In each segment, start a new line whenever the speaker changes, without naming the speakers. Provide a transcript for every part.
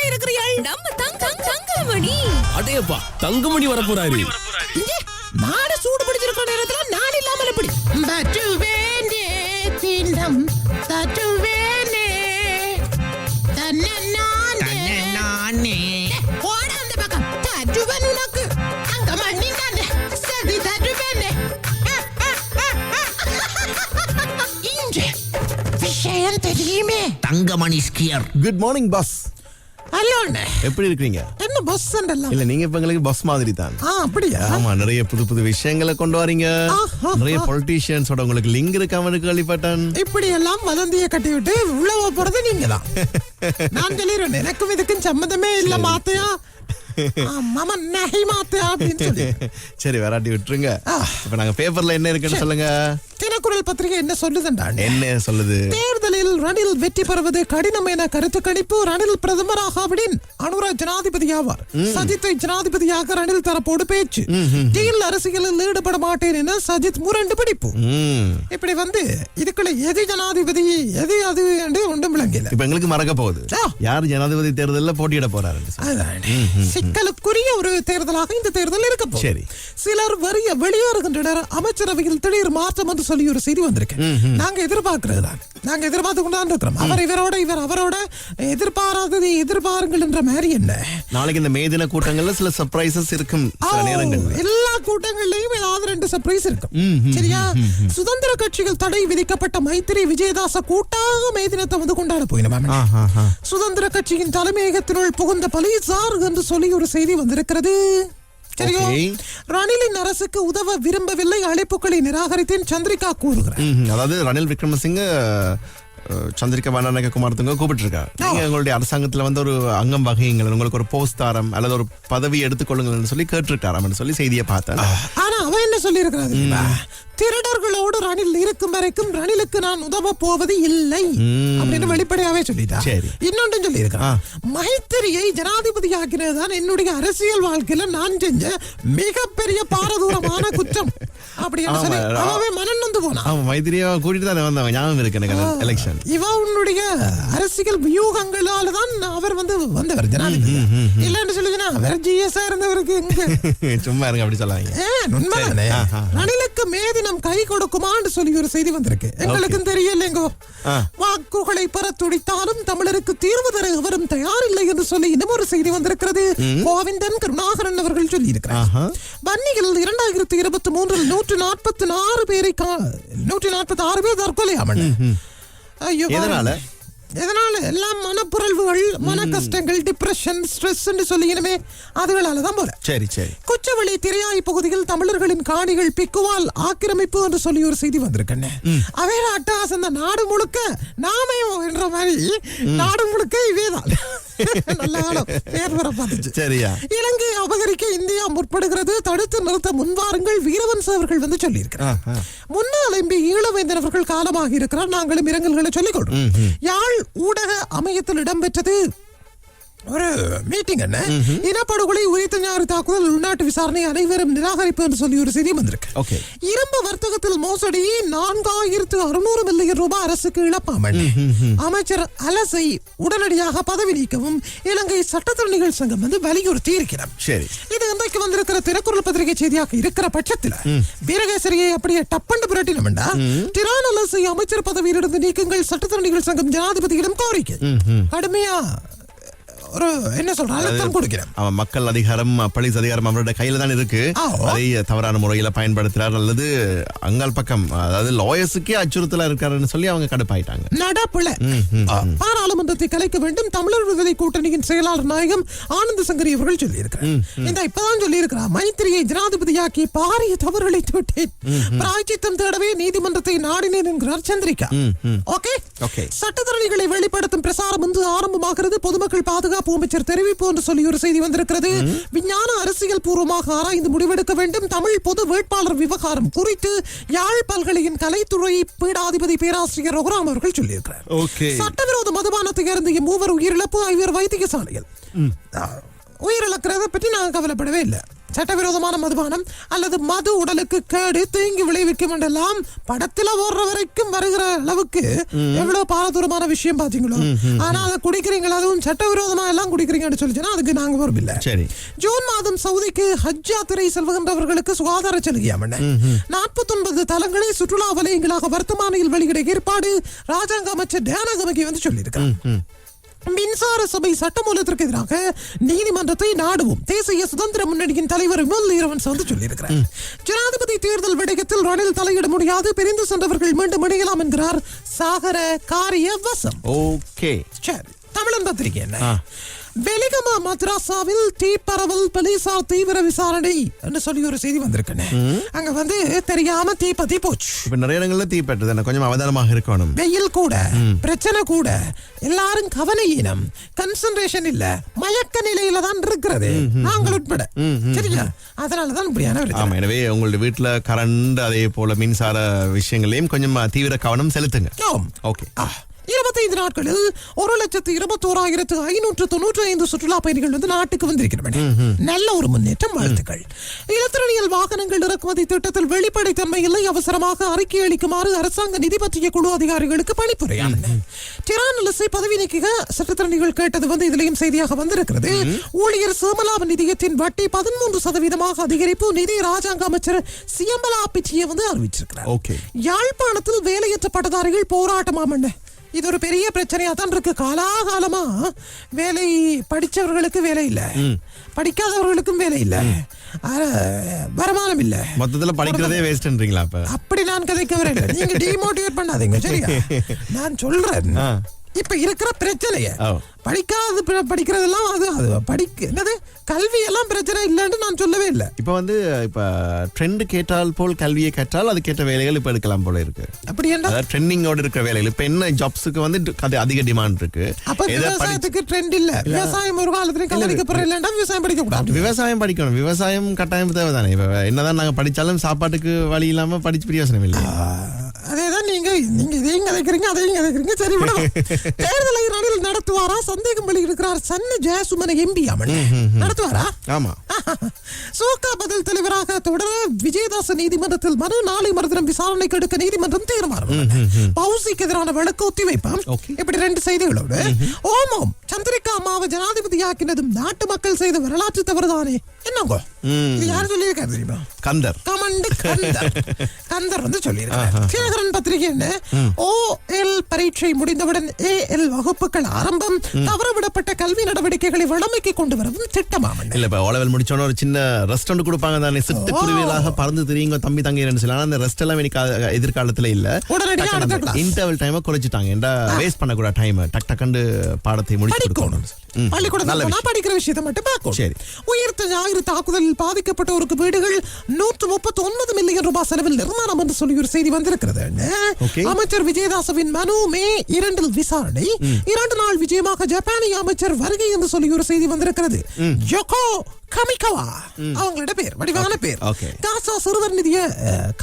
எப்படி இருக்கிறீர்கள்
நம்ம தங்க தங்கமணி.
அடேப்பா தங்கமணி வர போறாரு
இங்கே நாடு சூடு பிடிச்சிருக்க நேரத்துல நாடு இல்லாமல் எப்படி? தட்டுவேனே தினம் தட்டுவேனே. தன்னே
நானே
போட அந்த பக்கம். தட்டுவேன் உனக்கு. அங்க மண்ணி தானே சதி தட்டுவேனே. இங்கே. விஷயம் தெரியுமே.
தங்கமணி ஸ்கியர்.
குட் மார்னிங் பாஸ்
அண்ணே
எப்படி இருக்கீங்க
என்ன பஸ் எல்லாம்
இல்ல நீங்க இப்ப எங்களுக்கு பஸ் மாதிரி தான்
ஆ அப்படியா?
ஆமா நிறைய புது புது விஷயங்களை கொண்டு வரீங்க. நிறைய பொலிட்டீஷியன்ஸோட உங்களுக்கு லிங்க் இருக்காம கேள்விப்பட்டேன்
இப்படி எல்லாம் வதந்திய கட்டி விட்டு உள்ள போறது நீங்க தான் நான் சொல்லிடுவேன் எனக்கும் இதுக்கும் சம்மந்தமே இல்ல மாத்தையா.
சரி வராட்டி விட்டுருங்க. இப்ப நாங்க பேப்பர்ல என்ன இருக்குன்னு சொல்லுங்க.
தினக்குரல் பத்திரிகை என்ன சொல்லுதுண்டா
என்ன சொல்லுது?
தேர்தலில் ரணில் வெற்றி பெறுவது கடினம் என கருத்து கணிப்பு ரணில் பிரதமராக அப்படின்னு அனுரா ஜனாதிபதி ஆவார். சஜித்தை ஜனாதிபதியாக ரணில் தரப்போடு பேச்சு. டீல் அரசியலில் ஈடுபட மாட்டேன் என சஜித் முரண்டு பிடிப்பு. இப்படி வந்து இதுக்குள்ள எது ஜனாதிபதி எது அது என்று ஒன்றும் விளங்கல
இப்ப எங்களுக்கு மறக்க போகுது. யார் ஜனாதிபதி தேர்தல்ல போட்டியிட போறாரு.
சிக்கலுக்குரிய ஒரு தேர்தலாக இந்த தேர்தல் இருக்க.
சரி.
சிலர் வரிய வெளியேறுகின்றனர். அமைச்சரவையில் திடீர் மாற்றம் என்று சொல்லி ஒரு செய்தி வந்திருக்கு நாங்க எதிர்பார்க்கிறது தான். நாங்க எதிர்பார்த்து கொண்டு இருக்கிறோம் அவர் இவரோட இவர் அவரோட எதிர்பாராததை எதிர்பாருங்கள் என்ற மாதிரி என்ன?
நாளைக்கு இந்த மே தின கூட்டங்கள்ல சில சர்ப்ரைசஸ் இருக்கும்
எல்லா கூட்டங்கள்லயும் ஏதாவது ரெண்டு சர்ப்ரைஸ் இருக்கும். சரியா? சுதந்திர கட்சிகள் தடை விதிக்கப்பட்ட மைத்திரி விஜயதாச கூட்டாக மே தினத்தை வந்து கொண்டாட
ஆஹா.
சுதந்திர கட்சியின் தலைமையகத்தினுள் புகுந்த பலிசார் என்று சொல்லி ஒரு செய்தி வந்திருக்கிறது.
Okay.
ரணிலின் அரசுக்கு உதவ விரும்பவில்லை அழைப்புகளை நிராகரித்தேன் சந்திரிகா கூறுகிறார்.
அதாவது ரணில் விக்ரமசிங்க அஹ், சந்திரிகா பண்டாரநாயக குமாரத்துங்க கூப்பிட்டுருக்காரு நீங்க உங்களுடைய அரசாங்கத்துல வந்து ஒரு அங்கம் வகையுங்கள் உங்களுக்கு ஒரு போஸ்ட் தாரம் அல்லது ஒரு பதவி எடுத்துக்கொள்ளுங்கள்னு சொல்லி கேட்டிருக்காராம் சொல்லி செய்தியை பார்த்தேன்.
ஆனா அவன் என்ன சொல்லி தெரியுமா? திருடர்களோடு ரணில் இருக்கும் வரைக்கும் ரணிலுக்கு நான் உதவ போவது இல்லை அப்படின்னு வெளிப்படையாவே சொல்லிட்டான்
சரி.
இன்னொன்றும் சொல்லி இருக்கிறான் மைத்திரியை ஜனாதிபதி ஆக்கினதுதான் என்னுடைய அரசியல் வாழ்க்கையில நான் செஞ்ச மிகப்பெரிய பாரதூரமான குற்றம். அப்படின்னு சொல்லி
ஆமா.
அவன் மனம் நொந்து போனான்.
ஆமா மைத்திரியா கூட்டிட்டு தானே வந்தாங்க ஞாபகம் இருக்கு எனக்கு எலெக்ஷன்
இவ உன்னுடைய அரசியல் வியூகங்களால தான் அவர் வந்து வந்தவர் ஜனாதிபதி. இல்லன்னு சொல்லுதுன்னா அவர் ஜிஎஸ்ஆ இருந்தவருக்கு எங்க?
சும்மா இருங்க அப்படி சொல்லாங்க
ஏன், உண்மைதானே? ரணிலுக்கு மேதினம் கை கொடுக்குமான்னு சொல்லி ஒரு செய்தி வந்திருக்கு. எங்களுக்கும் தெரியலைங்கோ. வாக்குகளை பெற துடித்தாலும் தமிழருக்கு தீர்வு தர எவரும் தயாரில்லை என்று சொல்லி இன்னும் ஒரு செய்தி வந்திருக்கிறது. கோவிந்தன் கருணாகரன் அவர்கள் சொல்லி இருக்கிறார். வன்னியில் இரண்டாயிரத்தி இருபத்தி மூன்றில் நூற்று நாற்பத்தி ஆறு பேரை நூற்றி நாற்பத்தி ஆறு பேர் தற்கொலை ஆமன் ஐயோ
எதனால?
எதனால? எல்லாம் மனப்புரல்வுகள் மன கஷ்டங்கள் டிப்ரெஷன் ஸ்ட்ரெஸ் சொல்லிக்கணுமே அதுகளால தான் போல
சரி சரி.
குச்சவெளி திரையாய் பகுதியில் தமிழர்களின் காணிகள் பிக்குவால் ஆக்கிரமிப்பு என்று சொல்லி ஒரு செய்தி வந்திருக்கண்ணே. அவைய அட்டகாசம் இந்த நாடு முழுக்க நாமே என்ற மாதிரி நாடு முழுக்க இவேதான். நல்ல காலம் பேர் வர பார்த்துச்சு
சரியா.
இலங்கை அபகரிக்க இந்தியா முற்படுகிறது. தடுத்து நிறுத்த முன்வாருங்கள். வீரவன்ச அவர்கள் வந்து சொல்லியிருக்கிறார். முன்னாள் எம்பி ஈழவேந்தன் அவர்கள் காலமாக இருக்கிறார். நாங்களும் இரங்கல்களை சொல்லிக் கொள்றோம் யாழ் ஊடக அமையத்தில் இடம்பெற்றது ஒரு மீட்டிங் என்ன? இனப்படுகொலை உரித்த ஞாறு தாக்குதல் உள்நாட்டு விசாரணை அனைவரும் நிராகரிப்பு என்று சொல்லி ஒரு செய்தி வந்திருக்கு. இரும்பு வர்த்தகத்தில் மோசடி நான்காயிரத்து அறுநூறு மில்லியன் ரூபாய் அரசுக்கு இழப்பாமல் அமைச்சர் அலசை உடனடியாக பதவி நீக்கவும் இலங்கை சட்டத்தரணிகள் சங்கம் வந்து வலியுறுத்தி இருக்கிறார்
சரி.
இது இன்றைக்கு வந்திருக்கிற தினக்குரல் பத்திரிகை செய்தியாக இருக்கிற பட்சத்துல வீரகேசரியை அப்படியே டப்பண்டு புரட்டினோம்டா திரான் அலசை அமைச்சர் பதவியிலிருந்து நீக்குங்கள் சட்டத்தரணிகள் சங்கம் ஜனாதிபதியிடம் கோரிக்கை. கடுமையா ஒரு என்ன சொல்ற அழுத்தம் கொடுக்கிறேன்.
அவன் மக்கள் அதிகாரம் போலீஸ் அதிகாரம் அவரோட கையில தான் இருக்கு. அதை தவறான முறையில பயன்படுத்துறார் அல்லது அங்கால் பக்கம் அதாவது லாயர்ஸுக்கே அச்சுறுத்தலா இருக்காருன்னு சொல்லி அவங்க கடுப்பாயிட்டாங்க.
நடப்புல. பாராளுமன்றத்தை கலைக்க வேண்டும் தமிழர் விடுதலை கூட்டணியின் செயலாளர் நாயகம் ஆனந்த சங்கரி அவர்கள் சொல்லியிருக்கிறார். இந்த இப்பதான் சொல்லியிருக்கிறார். மைத்திரியை ஜனாதிபதியாக்கி பாரிய தவறுகளை விட்டேன் பிராய்ச்சித்தம் தேடவே நீதிமன்றத்தை நாடினேன் என்கிறார் சந்திரிகா. ஓகே?
Okay.
சட்டத்தரணிகளை வெளிப்படுத்தும் பிரசாரம் வந்து ஆரம்பமாகிறது. பொதுமக்கள் பாதுகாப்பு அமைச்சர் தெரிவிப்பு என்று சொல்லி ஒரு செய்தி வந்திருக்கிறது. விஞ்ஞான அரசியல் பூர்வமாக ஆராய்ந்து முடிவெடுக்க வேண்டும். தமிழ் பொது வேட்பாளர் விவகாரம் குறித்து யாழ் பல்கலையின் கலைத்துறை பீடாதிபதி பேராசிரியர் ரகுராம் அவர்கள் சொல்லியிருக்கிறார். சட்டவிரோத மதுபானத்தை அருந்திய மூவர் உயிரிழப்பு ஐவர் வைத்தியசாலையில். உயிரிழக்கிறத பற்றி நான் கவலைப்படவே இல்லை. சட்டவிரோதமான மதுபானம் அல்லது மது உடலுக்கு கேடு தீங்கு விளைவிக்கும் என்றெல்லாம் படத்துல ஓடுற வரைக்கும் வருகிற அளவுக்கு எவ்வளவு பாரதூரமான விஷயம் பாத்தீங்களோ? ஆனா அதை குடிக்கிறீங்களா? அதுவும் சட்டவிரோதமா எல்லாம் குடிக்கிறீங்கன்னு சொல்லிச்சுன்னா அதுக்கு நாங்க பொறுப்பில்லை.
சரி.
ஜூன் மாதம் சவுதிக்கு ஹஜ் யாத்திரை செல்வகின்றவர்களுக்கு சுகாதார சலுகையாமண்ண நாற்பத்தி ஒன்பது தலங்களை சுற்றுலா வலயங்களாக வர்த்தமானியில் வெளியிட ஏற்பாடு ராஜாங்க அமைச்சர் டேனகமகி வந்து சொல்லியிருக்கிறார். மின்சார சபை சட்டமூலத்திற்கு எதிராக நீதிமன்றத்தை நாடுவோம். தேசிய சுதந்திர முன்னணியின் தலைவர் விமல் ஈரவன்ஸ் வந்து சொல்லியிருக்கிறார். ஜனாதிபதி தேர்தல் விடயத்தில் ரணில் தலையிட முடியாது பிரிந்து சென்றவர்கள் மீண்டும் இணையலாம் என்கிறார் சாகர காரிய வசம்
ஓகே.
சரி தமிழன் பத்திரிகை என்ன? வெலிகமா மத்ராசாவில் தீ பரவல் போலீசார் தீவிர விசாரணை என்று சொல்லி ஒரு செய்தி வந்திருக்கேன் அங்க வந்து தெரியாம தீ பத்தி போச்சு.
இப்ப நிறைய இடங்கள்ல தீ பட்டுது கொஞ்சம் அவதானமாக இருக்கணும்.
வெயில் கூட பிரச்சனை கூட எல்லாரும் கவனையீனம் ஈனம் கன்சன்ட்ரேஷன் இல்ல மயக்க நிலையில தான் இருக்கிறது. நாங்கள் உட்பட. சரிங்களா அதனாலதான் இப்படியான
ஆமா எனவே உங்களுடைய வீட்டுல கரண்ட் அதே போல மின்சார விஷயங்களையும் கொஞ்சம் தீவிர கவனம் செலுத்துங்க. ஓகே
25 நாட்களில் ஒரு லட்சத்து இருபத்தோராயிரத்து ஐநூற்று தொண்ணூற்றி ஐந்து சுற்றுலா பயணிகள் வந்து நாட்டுக்கு வந்திருக்கிறவன் நல்ல ஒரு முன்னேற்றம் வாழ்த்துக்கள். இலத்திரனியல் வாகனங்கள் இறக்குமதி திட்டத்தில் வெளிப்படைத்தன்மை இல்லை அவசரமாக அறிக்கை அளிக்குமாறு அரசாங்க நிதி பற்றிய குழு அதிகாரிகளுக்கு பணிப்புரையாமன டிரானலசை பதவி நீக்க சட்டத்திரணிகள் கேட்டது வந்து இதுலயும் செய்தியாக வந்திருக்கிறது. ஊழியர் சேமலாப நிதியத்தின் வட்டி பதிமூன்று சதவீதமாக அதிகரிப்பு நிதி ராஜாங்க அமைச்சர் சியம்பலா பிச்சியை வந்து அறிவிச்சிருக்கிறார். யாழ்ப்பாணத்தில் வேலையற்ற பட்டதாரிகள் போராட்டமாமண்ண இது ஒரு பெரிய பிரச்சனையா தான் இருக்கு. காலாகாலமா வேலை படிச்சவர்களுக்கு வேலை இல்ல. படிக்காதவர்களுக்கும் வேலை இல்ல. வருமானம் இல்ல.
மொத்தத்துல படிக்கிறதே வேஸ்ட்ன்றீங்களா அப்ப?
அப்படி நான் கதைக்க வரேன். நீங்க டிமோட்டிவேட் பண்ணாதீங்க சரியா? நான் சொல்றேன். இப்ப இருக்கிற பிரச்சனைய. படிக்காத படிக்கிறதெல்லாம் அது அது படிக்க என்னது? கல்வி எல்லாம் பிரச்சனை இல்லைன்னு நான் சொல்லவே இல்லை.
இப்ப வந்து இப்ப ட்ரெண்ட் கேட்டால் போல் கல்வியை கற்றால் அதுக்கேற்ற வேலைகள் இப்ப எடுக்கலாம் போல இருக்கு.
அப்படி என்ன
ட்ரெண்டிங்கோட இருக்கிற வேலைகள். இப்ப என்ன ஜாப்ஸுக்கு வந்து அது அதிக டிமாண்ட் இருக்கு.
அப்ப விவசாயத்துக்கு ட்ரெண்ட் இல்ல. விவசாயம் ஒரு காலத்துல கவனிக்கப்படுற இல்லைன்னா விவசாயம் படிக்க கூடாது.
விவசாயம் படிக்கணும். விவசாயம் கட்டாயம் தேவைதானே. இப்ப என்னதான் நாங்க படிச்சாலும் சாப்பாட்டுக்கு வழி இல்லாம படிச்சு பிரயோசனம் இல்லை
நீங்க இதையும் கதைக்கிறீங்க அதையும் கதைக்கிறீங்க சரி தேர்தலை ரணில் நடத்துவாரா? சந்தேகம் வெளியிடுகிறார் சன்ன ஜெயசுமன எம்பி அமன். நடத்துவாரா?
ஆமா.
சோகா பதில் தலைவராக தொடர விஜயதாச நீதிமன்றத்தில் மனு நாளை மறுதினம் விசாரணைக்கு எடுக்க நீதிமன்றம் தீர்மானம். பவுசிக்கு எதிரான வழக்கு ஒத்திவைப்பாம். இப்படி ரெண்டு செய்திகளோடு. ஓமோம் சந்திரிகா அம்மாவை ஜனாதிபதியாக்கினதும் நாட்டு மக்கள் செய்த வரலாற்று தவறுதானே? என்னங்கோ? இது யார் சொல்லியிருக்காரு தெரியுமா?
கந்தர்.
கமண்டு கந்தர். கந்தர் வந்து சொல்லியிருக்கார். தினகரன் பத்திரிகை என்ன ஓ எல் பரீட்சை முடிந்தவுடன் ஏ எல் வகுப்புகள் ஆரம்பம் தவறவிடப்பட்ட கல்வி நடவடிக்கைகளை வளமைக்கு கொண்டு வரவும் திட்டமாமன்
இல்ல இப்ப ஓலவல் முடிச்சோன்னு ஒரு சின்ன ரெஸ்டாரண்ட் கொடுப்பாங்க தானே. சிட்டுக்குருவிகளாக பறந்து தெரியுங்க தம்பி தங்கி சொல்லி ஆனா அந்த ரெஸ்ட் எல்லாம் எனக்கு எதிர்காலத்துல இல்ல.
உடனடியா அடுத்த class.
இன்டர்வல் டைமை குறைச்சிட்டாங்க. ஏன்டா வேஸ்ட் பண்ணக்கூடாது டைம் டக் டக்குன்னு பாடத்தை முடிச்சு கொடுக்கணும். ம்,
பள்ளிக்கூடத்துல
நல்ல
போனா
விஷயம்.
படிக்கிற விஷயத்தை மட்டும் பார்க்கணும்.
சரி.
உயிர்த்த ஞாயிறு தாக்குதலில் பாதிக்கப்பட்டோருக்கு வீடுகள் நூற்று முப்பத்தி ஒன்பது மில்லியன் ரூபாய் செலவில் நிர்மாணம் என்று சொல்லி ஒரு செய்தி வந்திருக்கிறது. அமைச்சர் விஜயதாசவின் மனு மே இரண்டில் விசாரணை இரண்டு நாள் விஜயமாக ஜப்பானிய அமைச்சர் வருகை என்று சொல்லி ஒரு செய்தி வந்திருக்கிறது. Yoko Kamikawa. அவங்களோட பேர் வடிவான பேர். காசா சிறுவர் நிதிய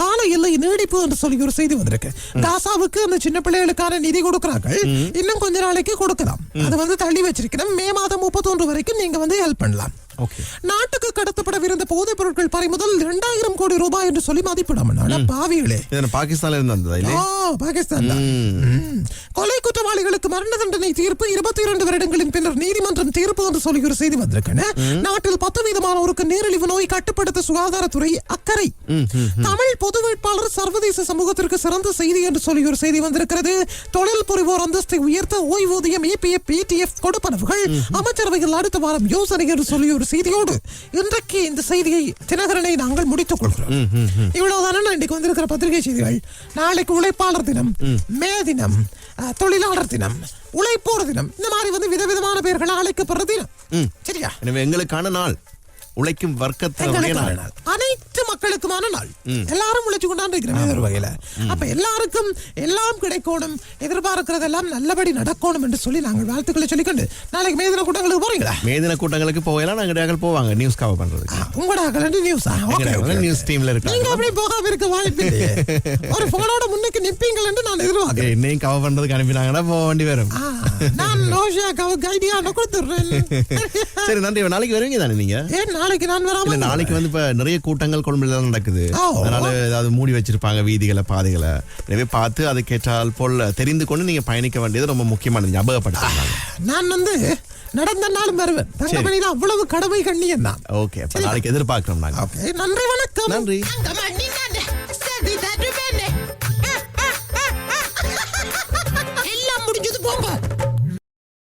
கால எல்லை நீடிப்பு என்று சொல்லி ஒரு செய்தி வந்திருக்கு. காசாவுக்கு அந்த சின்ன பிள்ளைகளுக்கான நிதி கொடுக்கறார்கள். இன்னும் கொஞ்ச நாளைக்கு கொடுக்கலாம். அது வந்து தள்ளி வச்சிருக்கிறோம் மே மாதம் முப்பத்தொன்று வரைக்கும் நீங்க வந்து ஹெல்ப் பண்ணலாம். நாட்டுக்கு கடத்தப்படவிருந்த போதைப் பொருட்கள் பறிமுதல் இரண்டாயிரம் கோடி ரூபாய் என்று சொல்லி மதிப்பிடாம பாவிகளே.
பாகிஸ்தான்ல இருந்து
பாகிஸ்தான். கொலை குற்றவாளிகளுக்கு மரண தண்டனை தீர்ப்பு இருபத்தி இரண்டு வருடங்களின் பின்னர் நீதிமன்றம் தீர்ப்பு என்று சொல்லி ஒரு செய்தி வந்திருக்கேன். நாட்டில் பத்து வீதமானோருக்கு நீரிழிவு நோய் கட்டுப்படுத்த சுகாதாரத்துறை அக்கறை. தமிழ் பொது வேட்பாளர் சர்வதேச சமூகத்திற்கு சிறந்த செய்தி என்று சொல்லி ஒரு செய்தி வந்திருக்கிறது. தொழில் புரிவோர் அந்தஸ்தை உயர்த்த ஓய்வூதியம் இபிஎஃப் பிடிஎஃப் கொடுப்பனவுகள். அமைச்சரவையில் அடுத்த வாரம் யோசனை என்று சொல்லி ஒரு செய்தியோடு இன்றைக்கு இந்த செய்தியை தினகரனை நாங்கள் முடித்துக் கொள்கிறோம். இவ்வளவுதானே நான் இன்னைக்கு வந்திருக்கிற பத்திரிகை செய்திகள்? நாளைக்கு உழைப்பாளர் தினம் மே. தினம் தொழிலாளர் தினம் உழைப்போர் தினம் இந்த மாதிரி வந்து விதவிதமான பெயர்கள் அழைக்கப்படுற தினம். சரியா?
எனவே எங்களுக்கான நாள் உழைக்கும் வர்க்கத்தினுடைய
எங்களுக்கான
நாள்.
மக்களுக்குமான நாள். எல்லாரும் உழைச்சு கொண்டாந்து இருக்கிறோம் ஒரு வகையில. அப்ப எல்லாருக்கும் எல்லாம் கிடைக்கணும். எதிர்பார்க்கிறதெல்லாம் நல்லபடி நடக்கணும் என்று சொல்லி நாங்கள் வாழ்த்துக்களை சொல்லிக்கொண்டு நாளைக்கு மேதின கூட்டங்களுக்கு போறீங்களா?
மேதின கூட்டங்களுக்கு போகலாம் நாங்க டேக்கள் போவாங்க நியூஸ் கவர் பண்றதுக்கு.
உங்களோட நியூஸா
நியூஸ் டீம்ல
நீங்க
இருக்காங்க.
அப்படி போகாம இருக்க வாய்ப்பு. ஒரு போனோட முன்னுக்கு நிப்பீங்கள் என்று நான் எதிர்பார்க்கிறேன்.
என்னையும் கவர் பண்றதுக்கு அனுப்பினாங்கன்னா போக வேண்டி வரும்.
நான் நோஷியாக்காவுக்கு ஐடியா கொடுத்துடுறேன்.
சரி நன்றி. நாளைக்கு வருவீங்க தானே நீங்க?
ஏன் நாளைக்கு நான் வராம
நாளைக்கு வந்து இப்ப நிறைய கூட்டங்கள் கொழும்புல நடக்குது.
ஓ.
அதனால ஏதாவது மூடி வச்சிருப்பாங்க வீதிகளை பாதைகளை. எனவே பார்த்து அதுக்கேற்றால் போல் தெரிந்து கொண்டு நீங்க பயணிக்க வேண்டியது ரொம்ப முக்கியமானது ஞாபகப்படுத்துறாங்க
நான் வந்து நடந்த நாளும் வருவேன். தங்கமணியில அவ்வளவு கடமை கண்ணியம் தான்
ஓகே நாளைக்கு எதிர்பார்க்கிறோம் நாங்க.
ஓகே நன்றி வணக்கம்.
நன்றி.
தங்கமணி